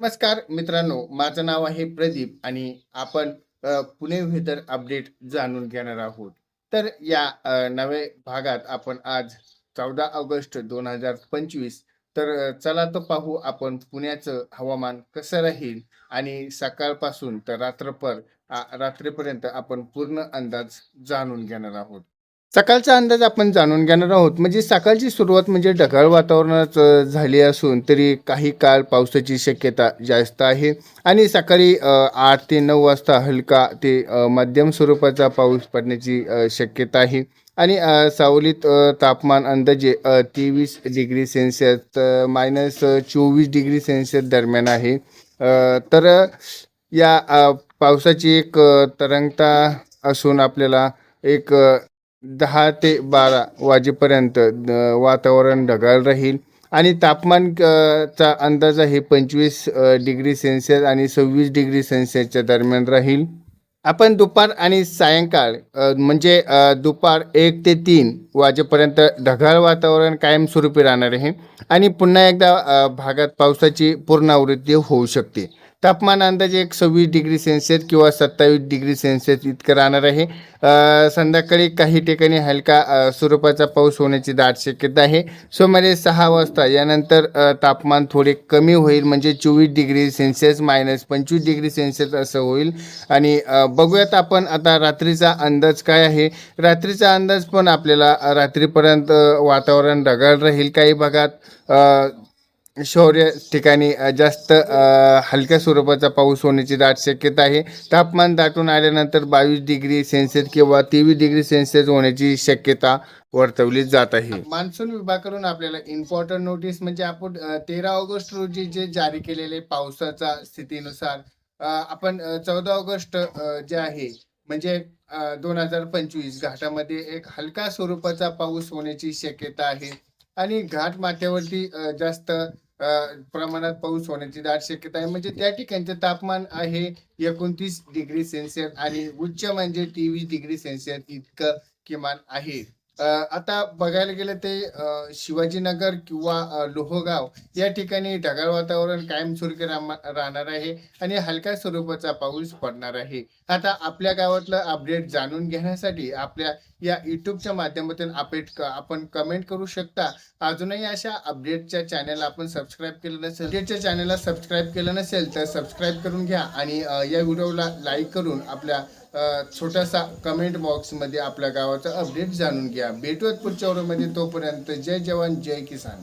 नमस्कार मित्रांनो माझं नाव आहे प्रदीप आणि आपण पुणे वेदर अपडेट जाणून घेणार आहोत. तर या नवे भागात आपण आज चौदा ऑगस्ट दोन हजार पंचवीस तर चला तर पाहू आपण पुण्याचं हवामान कसं राहील आणि सकाळपासून तर रात्रभर रात्रीपर्यंत आपण पूर्ण अंदाज जाणून घेणार आहोत. सकाळचा अंदाज आपण जाणून घेणार आहोत. म्हणजे सकाळची सुरुवात म्हणजे ढगाळ वातावरणात झाली असून तरी काही काळ पावसाची शक्यता जास्त आहे. आणि सकाळी आठ ते नऊ वाजता हलका ते मध्यम स्वरूपाचा पाऊस पडण्याची शक्यता आहे. आणि सावलीत तापमान अंदाजे तेवीस डिग्री सेल्सिअस मायनस चोवीस डिग्री सेल्सिअस दरम्यान आहे. तर या पावसाची एक तरंगता असून आपल्याला एक दहा ते बारा वाजेपर्यंत द- वातावरण ढगाळ राहील. आणि तापमान चा अंदाज आहे पंचवीस अ, डिग्री सेल्सिअस आणि सव्वीस डिग्री सेल्सिअसच्या दरम्यान राहील. आपण दुपार आणि सायंकाळ अ, म्हणजे अ, दुपार एक ते तीन वाजेपर्यंत ढगाळ वातावरण कायमस्वरूपी राहणार आहे. आणि पुन्हा एकदा अ, भागात पावसाची पूर्णावृत्ती होऊ शकते. तापमान अंदाजे एक सव्वीस डिग्री सेल्सिअस किंवा सत्तावीस डिग्री सेल्सिअस इतकं राहणार आहे. संध्याकाळी काही ठिकाणी हलका स्वरूपाचा पाऊस होण्याची दाट शक्यता आहे. सुमारे सहा वाजता यानंतर तापमान थोडे कमी होईल म्हणजे चोवीस डिग्री सेल्सिअस मायनस पंचवीस डिग्री सेल्सिअस असं होईल. आणि बघूयात आपण आता रात्रीचा अंदाज काय आहे. रात्रीचा अंदाज पण आपल्याला रात्रीपर्यंत वातावरण ढगाळ राहील काही भागात. शौर्य ठिकाणी जास्त हलक्या स्वरूपाचा पाऊस होण्याची दाट शक्यता आहे. तापमान दाटून आल्यानंतर बावीस डिग्री सेल्सिअस किंवा तेवीस डिग्री सेल्सिअस होण्याची शक्यता वर्तवली जात आहे. मान्सून विभागाकडून आपल्याला इम्पॉर्टंट नोटीस म्हणजे आपण तेरा ऑगस्ट रोजी जे जारी केलेले पावसाच्या स्थितीनुसार आपण चौदा ऑगस्ट जे आहे म्हणजे दोन हजार पंचवीस घाटामध्ये एक हलका स्वरूपाचा पाऊस होण्याची शक्यता आहे. आणि घाट माथ्यावरती जास्त प्रमाणात पाऊस होण्याची दाट शक्यता आहे. म्हणजे त्या ठिकाणचं तापमान आहे एकोणतीस डिग्री सेल्सिअस आणि उच्च म्हणजे तेवीस डिग्री सेल्सिअस इतकं किमान आहे. आता बघायला गेलं ते शिवाजीनगर किंवा लोहगाव या ठिकाणी ढगाळ वातावरण कायमस्वरूपी रामा- राहणार आहे आणि हलक्या स्वरूपाचा पाऊस पडणार आहे. आता आपल्या गावातलं अपडेट जाणून घेण्यासाठी आपल्या या युट्यूबच्या माध्यमातून अपडेट आपण कमेंट करू शकता. अजूनही अशा अपडेटच्या चॅनल आपण सबस्क्राईब केलं नसेल अपडेटच्या चॅनलला सबस्क्राईब केलं नसेल तर सबस्क्राईब करून घ्या आणि या व्हिडिओला लाईक करून आपल्या छोटासा कमेंट बॉक्समध्ये आपल्या गावाचा अपडेट जाणून घ्या. भेटूयात पुढच्या व्हिडिओमध्ये. तोपर्यंत जय जवान जय किसान.